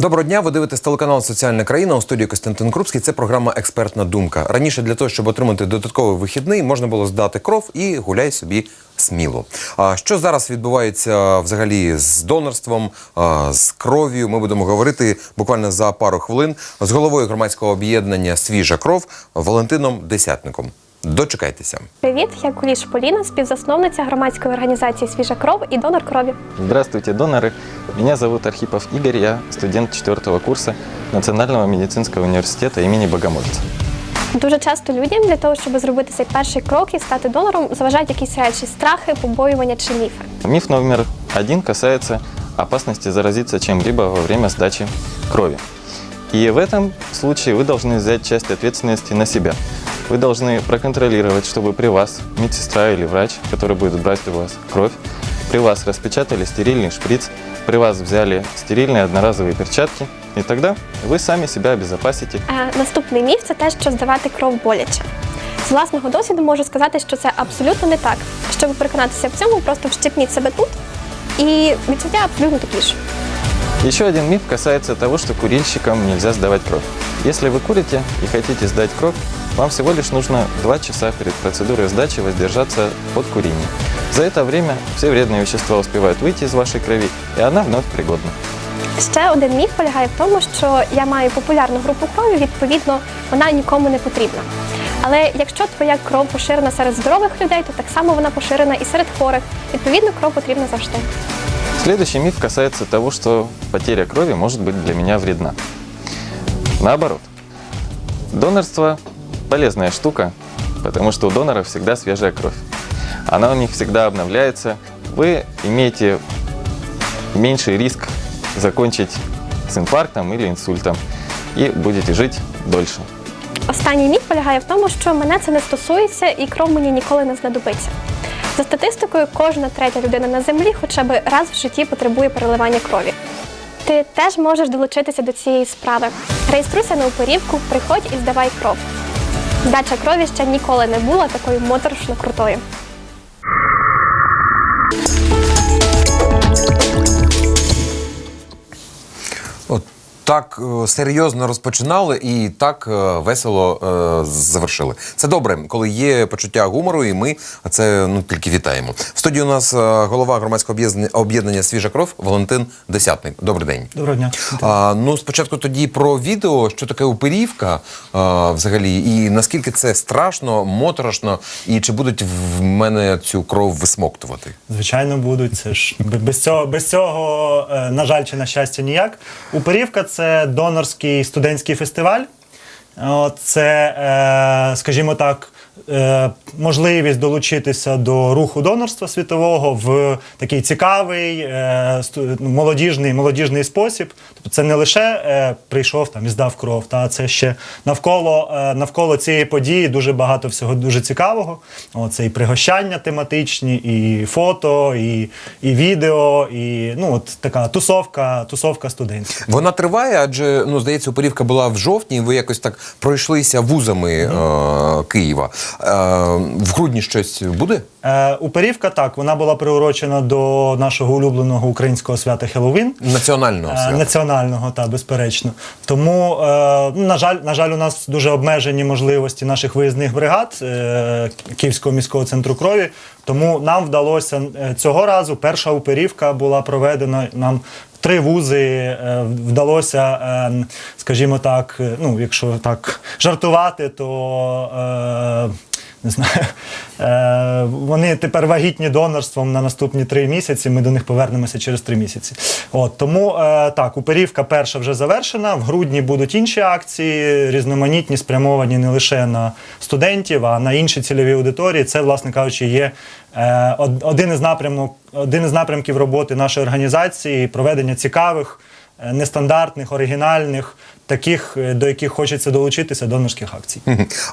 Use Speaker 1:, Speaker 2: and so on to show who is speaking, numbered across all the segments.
Speaker 1: Доброго дня. Ви дивитесь телеканал Соціальна країна у студії Костянтин Крупський. Це програма Експертна думка. Раніше для того, щоб отримати додатковий вихідний, можна було здати кров і гуляй собі сміло. А що зараз відбувається взагалі з донорством, з кров'ю? Ми будемо говорити буквально за пару хвилин з головою громадського об'єднання Свіжа кров Валентином Десятником. Дочекайтеся.
Speaker 2: Привіт, я Куліш Поліна, співзасновниця громадської організації Свіжа кров і донор крові.
Speaker 3: Здравствуйте, доноры. Меня зовут Архипов Игорь, я студент четвертого курса Национального медицинского университета имени Богомольца.
Speaker 2: Дуже часто людям для того, щоб зробити цей перший крок і стати донором, заважають якісь речі, страхи, побоювання чи міфи.
Speaker 3: Миф номер один касается опасности заразиться чем-либо во время сдачи крови. И в этом случае вы должны взять часть ответственности на себя. Вы должны проконтролировать, чтобы при вас медсестра или врач, который будет брать у вас кровь, при вас распечатали стерильный шприц, при вас взяли стерильные одноразовые перчатки, и тогда вы сами себя обезопасите
Speaker 2: Е, наступний міф це те, що здавати кров боляче. З власного досвіду можу сказати, що це абсолютно не так. Щоб переконатися в цьому, просто вщипніть себе тут і відчуття абсолютно такі ж.
Speaker 3: Еще один миф касается того, что курильщикам нельзя сдавать кровь. Если вы курите и хотите сдать кровь, вам всего лишь нужно 2 часа перед процедурой сдачи воздержаться от курения. За это время все вредные вещества успевают выйти из вашей крови, и она вновь пригодна.
Speaker 2: Ще один міф полягає в тому, що я маю популярну групу крові, відповідно, вона нікому не потрібна. Але якщо твоя кров поширена серед здорових людей, то так само вона поширена і серед хворих. Відповідно, кров потрібна завжди.
Speaker 3: Следующий миф касается того, что потеря крови может быть для меня вредна. Наоборот. Донорство – полезная штука, потому что у доноров всегда свежая кровь. Она у них всегда обновляется. Вы имеете меньший риск закончить с инфарктом или инсультом и будете жить дольше.
Speaker 2: Останній міф полягає в тому, що мене це не стосується і кров мені ніколи не знадобиться. За статистикою, кожна третя людина на землі хоча б раз в житті потребує переливання крові. Ти теж можеш долучитися до цієї справи. Реєструйся на упорівку, приходь і здавай кров. Здача крові ще ніколи не була такою моторошно крутою.
Speaker 1: Так е, серйозно розпочинали і так е, весело е, завершили. Це добре, коли є почуття гумору, і ми це ну тільки вітаємо. В студії у нас голова громадського об'єднання- Свіжа кров Валентин Десятник. Добрий день.
Speaker 4: Доброго дня.
Speaker 1: А, ну, спочатку тоді про відео, що таке оперівка а, взагалі, і наскільки це страшно, моторошно, і чи будуть в мене цю кров висмоктувати?
Speaker 4: Звичайно, будуть. Це ж без цього, без цього, на жаль, чи на щастя, ніяк. Уперівка це донорський студентський фестиваль. Це, е, скажімо так, е, можливість долучитися до руху донорства світового в такий цікавий, е, ну, молодіжний, молодіжний спосіб. Тобто це не лише е, прийшов там і здав кров, та це ще навколо, е, навколо цієї події дуже багато всього дуже цікавого. О, це і пригощання тематичні, і фото, і, і відео, і ну, от така тусовка, тусовка студентська.
Speaker 1: Вона триває, адже ну здається, оперівка була в жовтні. і Ви якось так пройшлися вузами е, Києва. Е, в грудні щось буде?
Speaker 4: Е, Уперівка так, вона була приурочена до нашого улюбленого українського свята Хеллоуін.
Speaker 1: Національного
Speaker 4: Е. Національного, так, безперечно. Тому, е, ну, на, жаль, на жаль, у нас дуже обмежені можливості наших виїзних бригад е, Київського міського центру крові. Тому нам вдалося е, цього разу. Перша уперівка була проведена нам. Три вузи е, вдалося, е, скажімо так, е, ну, якщо так жартувати, то е, не знаю. Е, вони тепер вагітні донорством на наступні три місяці. Ми до них повернемося через три місяці. От тому е, так, уперівка перша вже завершена. В грудні будуть інші акції, різноманітні, спрямовані не лише на студентів, а на інші цільові аудиторії. Це, власне кажучи, є е, один із напрямок, один із напрямків роботи нашої організації проведення цікавих. Е, Нестандартних, оригінальних, таких, е, до яких хочеться долучитися донорських акцій.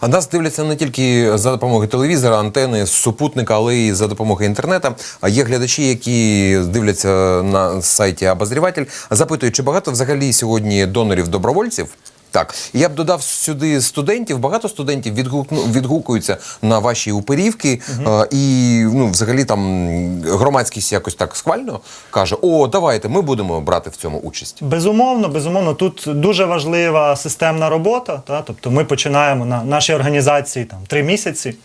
Speaker 1: А нас дивляться не тільки за допомогою телевізора, антени, супутника, але й за допомогою інтернету. А є глядачі, які дивляться на сайті Обозріватель, запитують, чи багато взагалі сьогодні донорів добровольців Так, я б додав сюди студентів. Багато студентів відгукну, відгукуються на ваші уперівки, е, і ну, взагалі там громадськість якось так схвально каже: О, давайте, ми будемо брати в цьому участь.
Speaker 4: Безумовно, безумовно, тут дуже важлива системна робота. Та? Тобто ми починаємо на нашій організації там три місяці.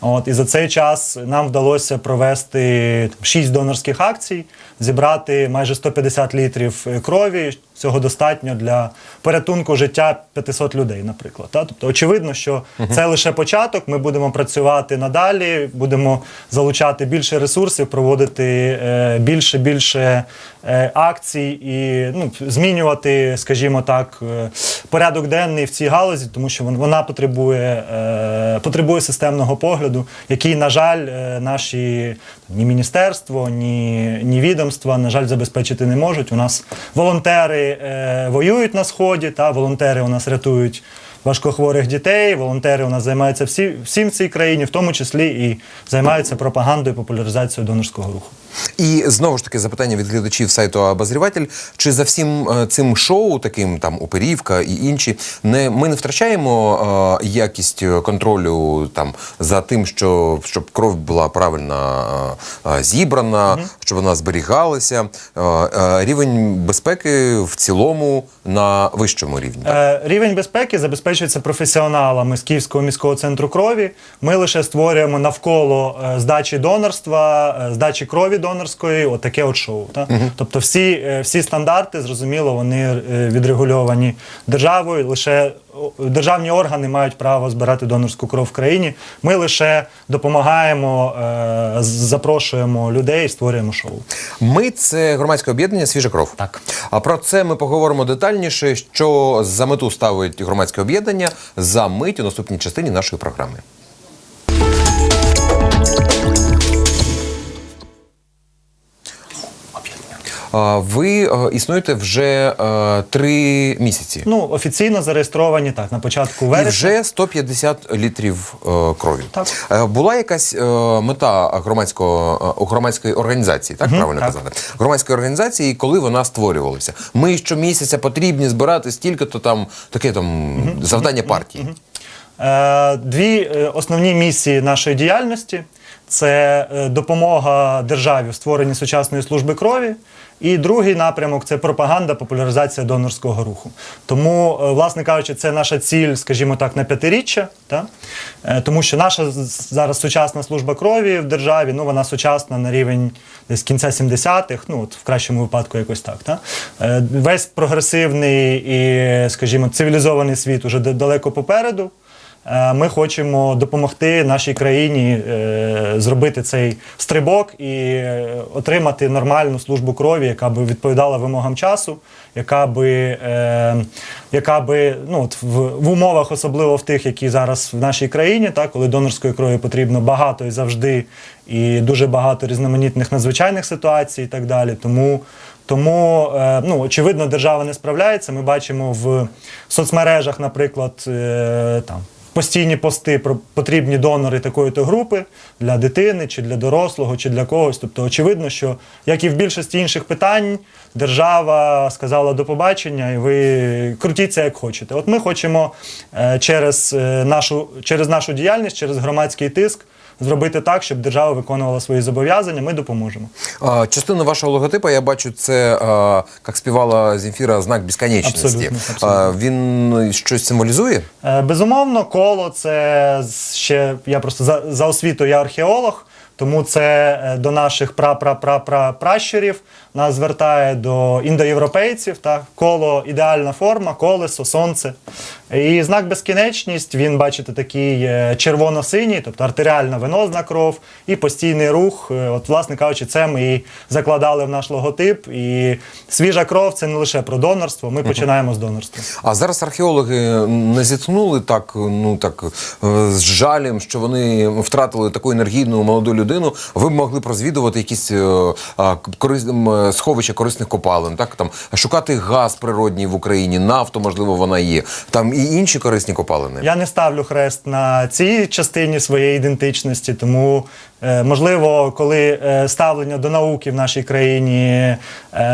Speaker 4: От, і за цей час нам вдалося провести там, шість донорських акцій, зібрати майже 150 літрів крові. Цього достатньо для порятунку життя 500 людей, наприклад. Та? Тобто, очевидно, що це лише початок. Ми будемо працювати надалі, будемо залучати більше ресурсів, проводити е, більше більше е, акцій і ну, змінювати, скажімо так, е, порядок денний в цій галузі, тому що вона потребує, е, потребує системного погляду, який, на жаль, наші ні міністерство, ні, ні відомства, на жаль, забезпечити не можуть. У нас волонтери е, воюють на сході, та волонтери у нас рятують. Важкохворих дітей, волонтери у нас займаються всі, всім в цій країні, в тому числі і займаються пропагандою популяризацією донорського руху.
Speaker 1: І знову ж таки запитання від глядачів сайту Обозріватель. Чи за всім е, цим шоу, таким там оперівка і інші, не ми не втрачаємо е, якість контролю там за тим, що щоб кров була правильно е, е, зібрана, щоб вона зберігалася. Е, е, рівень безпеки в цілому на вищому рівні.
Speaker 4: Е, Рівень безпеки забезпечується професіоналами з Київського міського центру крові. Ми лише створюємо навколо е, здачі донорства, е, здачі крові донорської, отаке от шоу. Та? Тобто всі, е, всі стандарти, зрозуміло, вони е, відрегульовані державою. Лише державні органи мають право збирати донорську кров в країні. Ми лише допомагаємо, е, запрошуємо людей і створюємо шоу.
Speaker 1: Ми це громадське об'єднання Свіжа кров.
Speaker 4: Так.
Speaker 1: А про це ми поговоримо детальніше, що за мету ставить громадське об'єднання за мить у наступній частині нашої програми. Ви е, існуєте вже е, три місяці.
Speaker 4: Ну, офіційно зареєстровані так, на початку
Speaker 1: І
Speaker 4: вересня.
Speaker 1: вже 150 літрів е, крові.
Speaker 4: Так.
Speaker 1: Була якась мета громадського громадської організації, так правильно
Speaker 4: так.
Speaker 1: казати? Громадської організації, коли вона створювалася. Ми щомісяця потрібні збирати стільки-то там таке там завдання партії.
Speaker 4: Е, Дві основні місії нашої діяльності це е, допомога державі в створенні сучасної служби крові. І другий напрямок це пропаганда, популяризація донорського руху. Тому, е, власне кажучи, це наша ціль, скажімо так, на п'ятиріччя. Та? Е, Тому що наша зараз сучасна служба крові в державі, ну вона сучасна на рівень десь кінця 70-х, ну от в кращому випадку якось так. Та? Весь прогресивний і, скажімо, цивілізований світ уже далеко попереду. Е, Ми хочемо допомогти нашій країні е, зробити цей стрибок і е, отримати нормальну службу крові, яка би відповідала вимогам часу, яка би, яка би ну, от в, в умовах, особливо в тих, які зараз в нашій країні, так, коли донорської крові потрібно багато і завжди, і дуже багато різноманітних надзвичайних ситуацій і так далі. Тому тому, ну, очевидно, держава не справляється. Ми бачимо в соцмережах, наприклад, там. Постійні пости про потрібні донори такої-то групи для дитини, чи для дорослого, чи для когось. Тобто, очевидно, що як і в більшості інших питань, держава сказала до побачення, і ви крутіться як хочете. От ми хочемо е, через, е, нашу, через нашу діяльність, через громадський тиск зробити так, щоб держава виконувала свої зобов'язання. Ми допоможемо.
Speaker 1: А, Частину вашого логотипа я бачу, це а, як співала Зімфіра знак безконечності.
Speaker 4: Абсолютно, абсолютно.
Speaker 1: А, Він щось символізує?
Speaker 4: Е, Безумовно, коло це ще я просто за, за освіту, я археолог, тому це е, до наших пра-пра-пра-пра-пращурів нас звертає до індоєвропейців. Так? Коло ідеальна форма, колесо, сонце. І знак безкінечність, він, бачите, такий е, червоно-синій, тобто артеріальна венозна кров і постійний рух. Е, От, власне кажучи, це ми і закладали в наш логотип. І свіжа кров це не лише про донорство. Ми починаємо з донорства.
Speaker 1: А зараз археологи не зітхнули так, ну так з жалем, що вони втратили таку енергійну молоду людину. Ви б могли б розвідувати якісь е, корис... е, сховища корисних копалин, так там шукати газ природній в Україні, нафту, можливо, вона є. Там і інші корисні копалини.
Speaker 4: Я не ставлю хрест на цій частині своєї ідентичності, тому е, можливо, коли ставлення до науки в нашій країні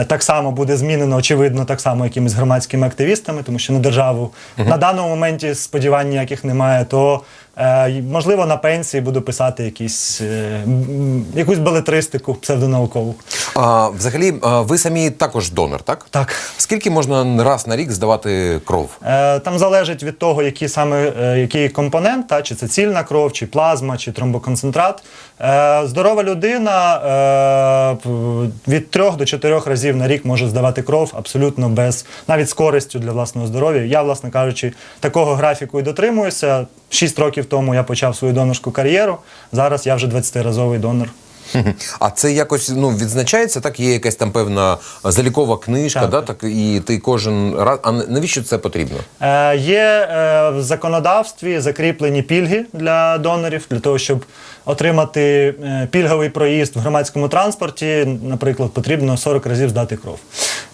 Speaker 4: так само буде змінено, очевидно, так само якимись громадськими активістами, тому що на державу на даному моменті сподівань ніяких немає, то е, можливо на пенсії буду писати якісь, е, м, якусь белетристику псевдонаукову.
Speaker 1: А, взагалі, а, ви самі також донор, так?
Speaker 4: Так.
Speaker 1: Скільки можна раз на рік здавати кров?
Speaker 4: Е, Там залежить від того, який саме е, який компонент, та, чи це цільна кров, чи плазма, чи тромбоконцентрат. Е, Здорова людина е, п- від 3 до 4 разів на рік може здавати кров абсолютно без навіть з користю для власного здоров'я. Я, власне кажучи, такого графіку і дотримуюся. Шість років тому я почав свою донорську кар'єру. Зараз я вже 20-разовий донор.
Speaker 1: А це якось ну відзначається, так є якась там певна залікова книжка,
Speaker 4: Так.
Speaker 1: да, так і ти кожен раз. А навіщо це потрібно?
Speaker 4: Е, Є е, в законодавстві закріплені пільги для донорів для того, щоб отримати е, пільговий проїзд в громадському транспорті, наприклад, потрібно 40 разів здати кров.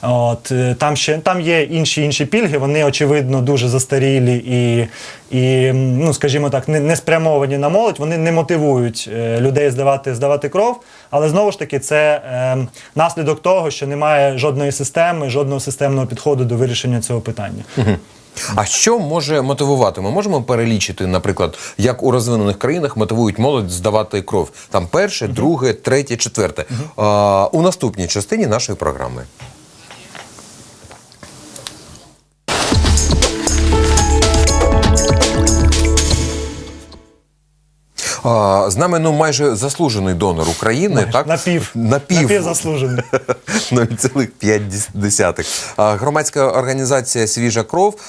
Speaker 4: От е, там ще там є інші інші пільги. Вони очевидно дуже застарілі і, і ну скажімо так, не, не спрямовані на молодь. Вони не мотивують е, людей здавати здавати кров. Але знову ж таки, це е, наслідок того, що немає жодної системи, жодного системного підходу до вирішення цього питання.
Speaker 1: А що може мотивувати? Ми можемо перелічити, наприклад, як у розвинених країнах мотивують молодь здавати кров. Там перше, друге, третє, четверте. А, у наступній частині нашої програми. З нами ну майже заслужений донор України,
Speaker 4: Майже.
Speaker 1: так
Speaker 4: Напів.
Speaker 1: напів,
Speaker 4: Напівзаслужений.
Speaker 1: 0,5. А, Громадська організація Свіжа кров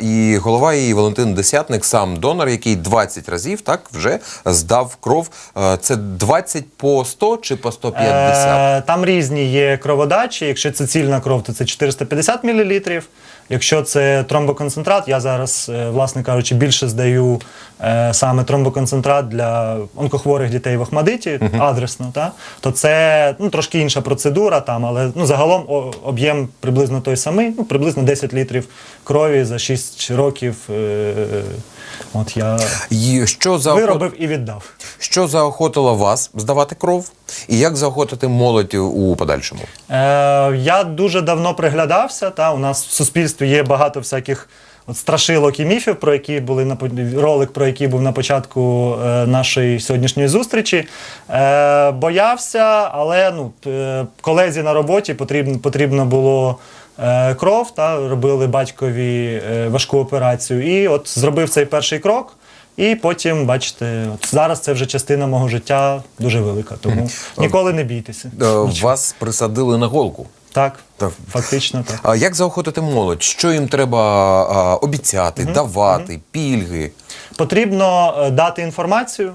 Speaker 1: і голова її Валентин Десятник, сам донор, який 20 разів так вже здав кров. Це 20 по 100 чи по 150?
Speaker 4: Е, Там різні є кроводачі. Якщо це цільна кров, то це 450 мл. Якщо це тромбоконцентрат, я зараз, е, власне кажучи, більше здаю е, саме тромбоконцентрат для онкохворих дітей в Охмадиті, адресно, та? то це ну, трошки інша процедура, там, але ну, загалом об'єм приблизно той самий, ну, приблизно 10 літрів крові за 6 років. Е, от я
Speaker 1: І що заохот...
Speaker 4: виробив і віддав.
Speaker 1: що заохотило вас здавати кров? І як заохотити молодь у подальшому?
Speaker 4: Е, я дуже давно приглядався. Та у нас в суспільстві є багато всяких от страшилок і міфів, про які були на ролик, про який був на початку е, нашої сьогоднішньої зустрічі. Е, боявся, але ну е, колезі на роботі потрібно, потрібно було. Кров та робили батькові важку операцію, і от зробив цей перший крок. І потім, бачите, от зараз це вже частина мого життя дуже велика. Тому ніколи не бійтеся.
Speaker 1: Вас присадили на голку.
Speaker 4: Так,
Speaker 1: Так.
Speaker 4: фактично так.
Speaker 1: А як заохотити молодь? Що їм треба а, обіцяти, давати, пільги?
Speaker 4: Потрібно е, дати інформацію,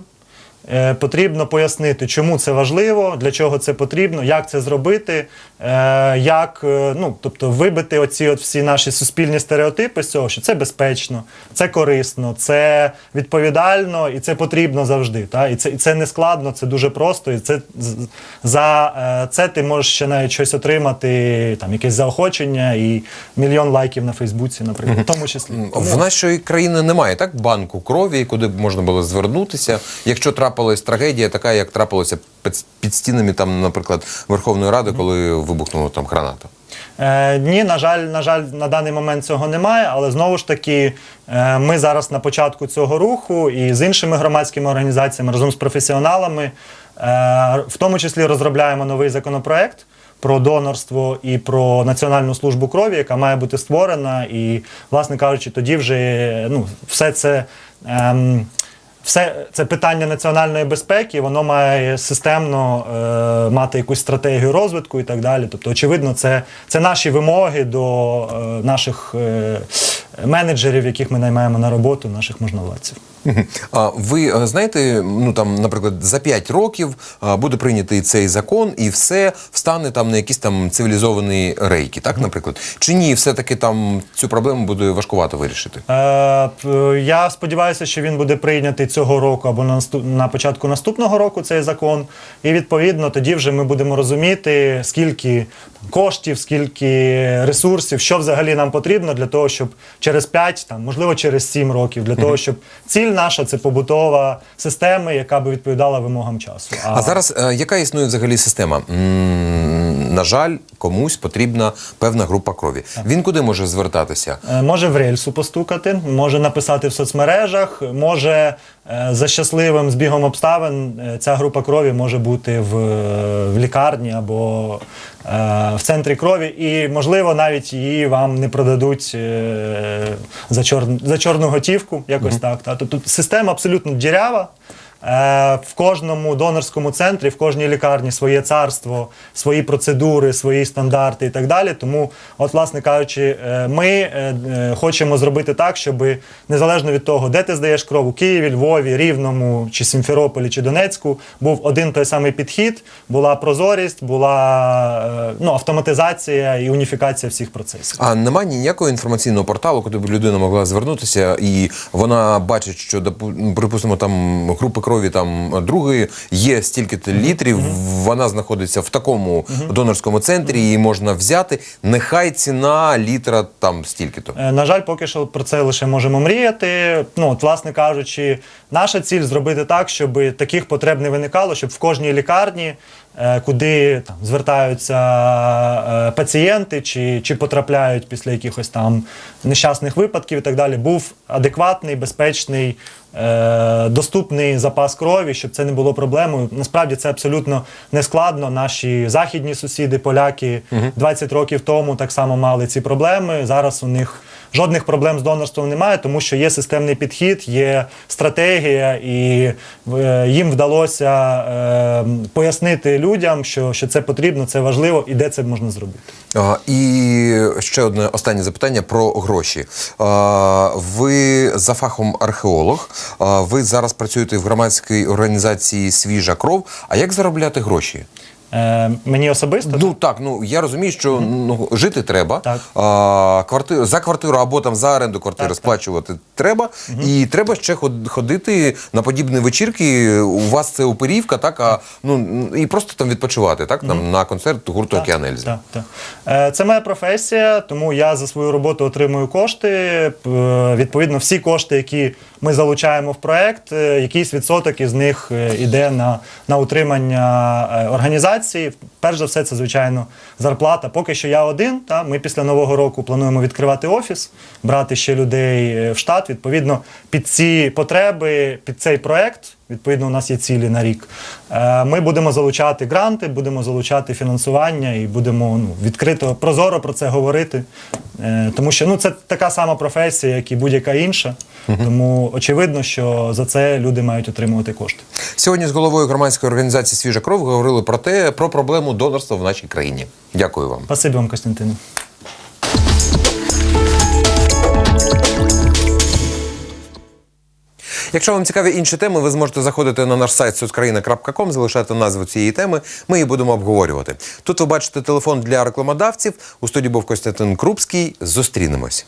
Speaker 4: потрібно пояснити, чому це важливо, для чого це потрібно, як це зробити, е, як е, ну, тобто вибити оці от всі наші суспільні стереотипи з цього, що це безпечно, це корисно, це відповідально і це потрібно завжди. Та? І, це, і це не складно, це дуже просто. І це за е, це ти можеш ще навіть щось отримати, там якесь заохочення і мільйон лайків на Фейсбуці, наприклад, в тому числі.
Speaker 1: В нашої країни немає так банку крові, куди б можна було звернутися. Якщо трапилась трагедія, така як трапилося під, під стінами, там, наприклад, Верховної Ради, коли вибухнула там граната.
Speaker 4: Е, ні, на жаль, на жаль, на даний момент цього немає, але знову ж таки, е, ми зараз на початку цього руху і з іншими громадськими організаціями разом з професіоналами, е, в тому числі розробляємо новий законопроект. Про донорство і про національну службу крові, яка має бути створена, і, власне кажучи, тоді вже ну, все це ем, все це питання національної безпеки, воно має системно е, мати якусь стратегію розвитку і так далі. Тобто, очевидно, це, це наші вимоги до е, наших е, менеджерів, яких ми наймаємо на роботу, наших можновладців.
Speaker 1: А ви е, знаєте, ну там, наприклад, за 5 років буде прийнятий цей закон, і все встане там на якісь там цивілізовані рейки, так, наприклад? Чи ні, все-таки там цю проблему буде важкувато вирішити?
Speaker 4: Е, Я сподіваюся, що він буде прийнятий цього року або на на початку наступного року цей закон. І відповідно тоді вже ми будемо розуміти, скільки коштів, скільки ресурсів, що взагалі нам потрібно для того, щоб через 5, там, можливо, через 7 років, для того, щоб ціль наша це побутова система, яка би відповідала вимогам часу.
Speaker 1: А зараз е, яка існує взагалі система? м на жаль, комусь потрібна певна група крові. Він куди може звертатися?
Speaker 4: Е, Може в рельсу постукати, може написати в соцмережах, може е, за щасливим збігом обставин е, ця група крові може бути в, в лікарні або в центрі крові, і можливо навіть її вам не продадуть за, чор, за чорну готівку, якось так. Та. Тобто система абсолютно дірява. Е, В кожному донорському центрі, в кожній лікарні своє царство, свої процедури, свої стандарти і так далі. Тому, от, власне кажучи, е, ми е, хочемо зробити так, щоб незалежно від того, де ти здаєш кров у Києві, Львові, Рівному, чи Сімферополі, чи Донецьку, був один той самий підхід, була прозорість, була ну, автоматизація і уніфікація всіх процесів.
Speaker 1: А немає ніякого інформаційного порталу, куди б людина могла звернутися, і вона бачить, що ну, припустимо, там групи крові там другої є стільки-то літрів. Вона знаходиться в такому донорському центрі, її можна взяти. Нехай ціна літра там стільки-то.
Speaker 4: Е, На жаль, поки що про це лише можемо мріяти. Ну, от, власне кажучи, наша ціль зробити так, щоб таких потреб не виникало, щоб в кожній лікарні, куди там звертаються е, пацієнти чи, чи потрапляють після якихось там нещасних випадків і так далі, був адекватний, безпечний. е, Доступний запас крові, щоб це не було проблемою. Насправді це абсолютно не складно. Наші західні сусіди, поляки, 20 років тому так само мали ці проблеми. Зараз у них жодних проблем з донорством немає, тому що є системний підхід, є стратегія, і е, їм вдалося е, пояснити людям, що, що це потрібно, це важливо і де це можна зробити.
Speaker 1: А, і ще одне останнє запитання про гроші. А, ви за фахом археолог. А, ви зараз працюєте в громадській організації Свіжа кров. А як заробляти гроші?
Speaker 4: Е, мені особисто
Speaker 1: Ну так, ну я розумію, що ну, жити треба.
Speaker 4: Так.
Speaker 1: А, квартиру, за квартиру або там за оренду квартири
Speaker 4: Так, так.
Speaker 1: сплачувати треба. І треба ще ход- ходити на подібні вечірки. У вас це оперівка, так? А, ну, і просто там відпочивати, так? Там, на концерт гурту
Speaker 4: Так. Так, так. Е, Це моя професія, тому я за свою роботу отримую кошти. П- е, Відповідно, всі кошти, які ми залучаємо в проект, е, якийсь відсоток із них е, іде на, на утримання е, організації. Перш за все, це звичайно зарплата. Поки що я один. Та ми після нового року плануємо відкривати офіс, брати ще людей е, в штат. Відповідно, під ці потреби, під цей проект. Відповідно, у нас є цілі на рік. Е, Ми будемо залучати гранти, будемо залучати фінансування і будемо ну, відкрито, прозоро про це говорити. Е, Тому що ну, це така сама професія, як і будь-яка інша. Тому очевидно, що за це люди мають отримувати кошти.
Speaker 1: Сьогодні з головою громадської організації Свіжа кров говорили про те, про проблему донорства в нашій країні. Дякую вам.
Speaker 4: Спасибі вам, Костянтине.
Speaker 1: Якщо вам цікаві інші теми, ви зможете заходити на наш сайт соцкраїна.ком, залишати назву цієї теми. Ми її будемо обговорювати. Тут ви бачите телефон для рекламодавців. У студії був Костянтин Крупський. Зустрінемось.